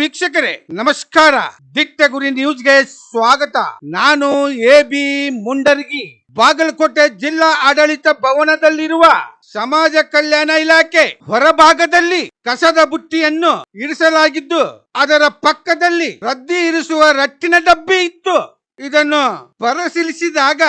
ವೀಕ್ಷಕರೇ, ನಮಸ್ಕಾರ. ದಿಟ್ಟ ಗುರಿ ನ್ಯೂಸ್ಗೆ ಸ್ವಾಗತ. ನಾನು ಎ ಬಿ ಮುಂಡರ್ಗಿ. ಬಾಗಲಕೋಟೆ ಜಿಲ್ಲಾ ಆಡಳಿತ ಭವನದಲ್ಲಿರುವ ಸಮಾಜ ಕಲ್ಯಾಣ ಇಲಾಖೆ ಹೊರಭಾಗದಲ್ಲಿ ಕಸದ ಬುಟ್ಟಿಯನ್ನು ಇರಿಸಲಾಗಿದ್ದು, ಅದರ ಪಕ್ಕದಲ್ಲಿ ರದ್ದಿ ಇರಿಸುವ ರಟ್ಟಿನ ಡಬ್ಬಿ ಇತ್ತು. ಇದನ್ನು ಪರಿಶೀಲಿಸಿದಾಗ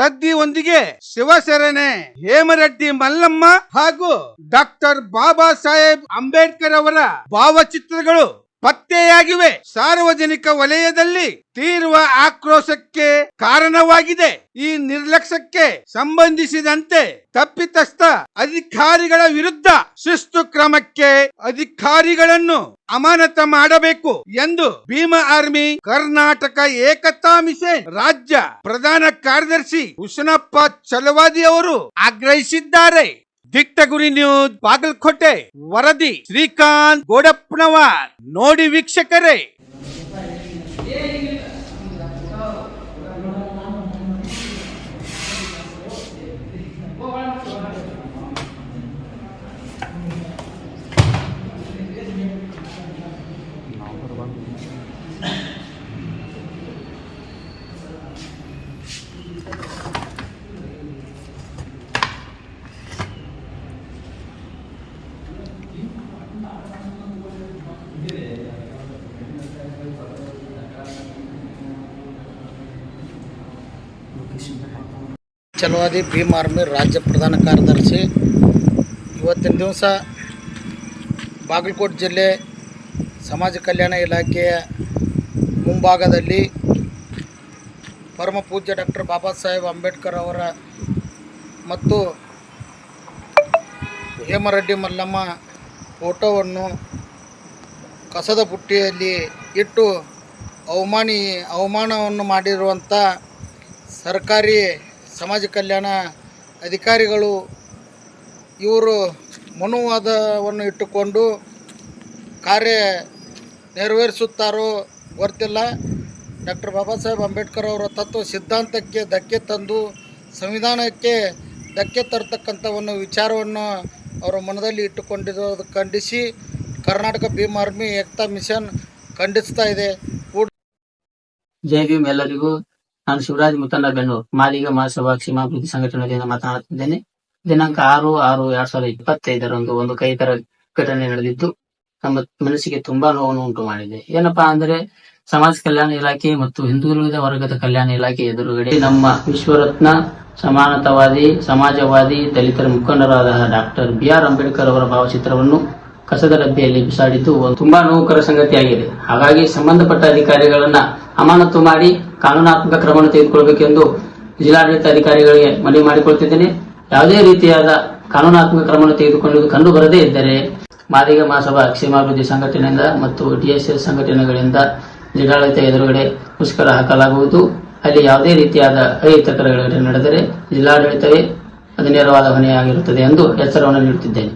ರದ್ದಿ ಒಂದಿಗೆ ಶಿವಸೇನೆ ಹೇಮರೆಡ್ಡಿ ಮಲ್ಲಮ್ಮ ಹಾಗೂ ಡಾಕ್ಟರ್ ಬಾಬಾ ಸಾಹೇಬ್ ಅಂಬೇಡ್ಕರ್ ಅವರ ಭಾವಚಿತ್ರಗಳು ಪತ್ತೆಯಾಗಿವೆ. ಸಾರ್ವಜನಿಕ ವಲಯದಲ್ಲಿ ತೀರ್ವ ಆಕ್ರೋಶಕ್ಕೆ ಕಾರಣವಾಗಿದೆ. ಈ ನಿರ್ಲಕ್ಷ್ಯಕ್ಕೆ ಸಂಬಂಧಿಸಿದಂತೆ ತಪ್ಪಿತಸ್ಥ ಅಧಿಕಾರಿಗಳ ವಿರುದ್ಧ ಶಿಸ್ತು ಕ್ರಮಕ್ಕೆ ಅಧಿಕಾರಿಗಳನ್ನು ಅಮಾನತ ಮಾಡಬೇಕು ಎಂದು ಭೀಮಾ ಆರ್ಮಿ, ಕರ್ನಾಟಕ ಏಕತಾ ಮಿಷನ್ ರಾಜ್ಯ ಪ್ರಧಾನ ಕಾರ್ಯದರ್ಶಿ ಹುಸನಪ್ಪ ಚಲವಾದಿ ಅವರು ಆಗ್ರಹಿಸಿದ್ದಾರೆ. ದಿಟ್ಟ ಗುರಿ ನ್ಯೂಸ್ ಬಾಗಲಕೋಟೆ ವರದಿ ಶ್ರೀಕಾಂತ್ ಗೋಡಪ್ಪನವರ್. ನೋಡಿ ವೀಕ್ಷಕರೇ. ಛಲವಾದಿ ಭೀಮ್ ಆರ್ಮಿ ರಾಜ್ಯ ಪ್ರಧಾನ ಕಾರ್ಯದರ್ಶಿ. ಇವತ್ತಿನ ದಿವಸ ಬಾಗಲಕೋಟೆ ಜಿಲ್ಲೆ ಸಮಾಜ ಕಲ್ಯಾಣ ಇಲಾಖೆಯ ಮುಂಭಾಗದಲ್ಲಿ ಪರಮ ಪೂಜ್ಯ ಡಾಕ್ಟರ್ ಬಾಬಾ ಸಾಹೇಬ್ ಅಂಬೇಡ್ಕರ್ ಅವರ ಮತ್ತು ಹೇಮರೆಡ್ಡಿ ಮಲ್ಲಮ್ಮ ಫೋಟೋವನ್ನು ಕಸದ ಬುಟ್ಟಿಯಲ್ಲಿ ಇಟ್ಟು ಅವಮಾನಿ ಅವಮಾನವನ್ನು ಮಾಡಿರುವಂಥ ಸರ್ಕಾರಿ ಸಮಾಜ ಕಲ್ಯಾಣ ಅಧಿಕಾರಿಗಳು ಇವರು ಮನುವಾದವನ್ನು ಇಟ್ಟುಕೊಂಡು ಕಾರ್ಯ ನೆರವೇರಿಸುತ್ತಾರೋ ಗೊತ್ತಿಲ್ಲ ಡಾಕ್ಟರ್ ಬಾಬಾ ಸಾಹೇಬ್ ಅಂಬೇಡ್ಕರ್ ಅವರ ತತ್ವ ಸಿದ್ಧಾಂತಕ್ಕೆ ಧಕ್ಕೆ ತಂದು ಸಂವಿಧಾನಕ್ಕೆ ಧಕ್ಕೆ ತರ್ತಕ್ಕಂಥ ಒಂದು ವಿಚಾರವನ್ನು ಅವರ ಮನದಲ್ಲಿ ಇಟ್ಟುಕೊಂಡಿರೋದು ಖಂಡಿಸಿ ಕರ್ನಾಟಕ ಭೀಮ್ ಆರ್ಮಿ ಏಕ್ತಾ ಮಿಷನ್ ಖಂಡಿಸ್ತಾ ಇದೆ. ಜೈ ಭೀಮ್ ಎಲ್ಲರಿಗೂ. ನಾನು ಶಿವರಾಜ್ ಮುತ್ತಣ್ಣ ಬೆನ್ನೂರು ಮಾಲೀಗ ಮಹಾಸಭಾ ಕ್ಷೇಮಾಭಿವೃದ್ಧಿ ಸಂಘಟನೆಯಿಂದ ಮಾತನಾಡುತ್ತಿದ್ದೇನೆ. ದಿನಾಂಕ ಆರು ಆರು ಎರಡ್ ಸಾವಿರದ ಇಪ್ಪತ್ತೈದರಂದು ಒಂದು ಕೈತರ ಘಟನೆ ನಡೆದಿದ್ದು, ನಮ್ಮ ಮನಸ್ಸಿಗೆ ತುಂಬಾ ನೋವನ್ನು ಉಂಟು ಮಾಡಿದೆ. ಏನಪ್ಪಾ ಅಂದ್ರೆ, ಸಮಾಜ ಕಲ್ಯಾಣ ಇಲಾಖೆ ಮತ್ತು ಹಿಂದುಳಿದ ವರ್ಗದ ಕಲ್ಯಾಣ ಇಲಾಖೆ ಎದುರುಗಡೆ ನಮ್ಮ ವಿಶ್ವರತ್ನ, ಸಮಾನತಾವಾದಿ, ಸಮಾಜವಾದಿ, ದಲಿತರ ಮುಖಂಡರಾದ ಡಾಕ್ಟರ್ ಬಿ ಆರ್ ಅಂಬೇಡ್ಕರ್ ಅವರ ಭಾವಚಿತ್ರವನ್ನು ಕಸದ ಡಬ್ಬಿಯಲ್ಲಿ ಬಿಸಾಡಿದ್ದು ತುಂಬಾ ನೋವುಕರ ಸಂಗತಿಯಾಗಿದೆ. ಹಾಗಾಗಿ ಸಂಬಂಧಪಟ್ಟ ಅಧಿಕಾರಿಗಳನ್ನ ಅಮಾನತು ಮಾಡಿ ಕಾನೂನಾತ್ಮಕ ಕ್ರಮವನ್ನು ತೆಗೆದುಕೊಳ್ಳಬೇಕೆಂದು ಜಿಲ್ಲಾಡಳಿತ ಅಧಿಕಾರಿಗಳಿಗೆ ಮನವಿ ಮಾಡಿಕೊಳ್ತಿದ್ದೇನೆ. ಯಾವುದೇ ರೀತಿಯಾದ ಕಾನೂನಾತ್ಮಕ ಕ್ರಮವನ್ನು ತೆಗೆದುಕೊಳ್ಳುವುದು ಕಂಡು ಬರದೇ ಇದ್ದರೆ ಮಾದಿಗ ಮಹಾಸಭಾ ಕ್ಷೇಮಾಭಿವೃದ್ಧಿ ಸಂಘಟನೆಯಿಂದ ಮತ್ತು ಡಿಎಸ್ಎಸ್ ಸಂಘಟನೆಗಳಿಂದ ಜಿಲ್ಲಾಡಳಿತ ಎದುರುಗಡೆ ಮುಷ್ಕರ ಹಾಕಲಾಗುವುದು. ಅಲ್ಲಿ ಯಾವುದೇ ರೀತಿಯಾದ ಅಹಿತಕರ ಘಟನೆ ನಡೆದರೆ ಜಿಲ್ಲಾಡಳಿತವೇ ಅದು ನೇರವಾದ ಹೊಣೆಯಾಗಿರುತ್ತದೆ ಎಂದು ಎಚ್ಚರವನ್ನು ನೀಡುತ್ತಿದ್ದೇನೆ.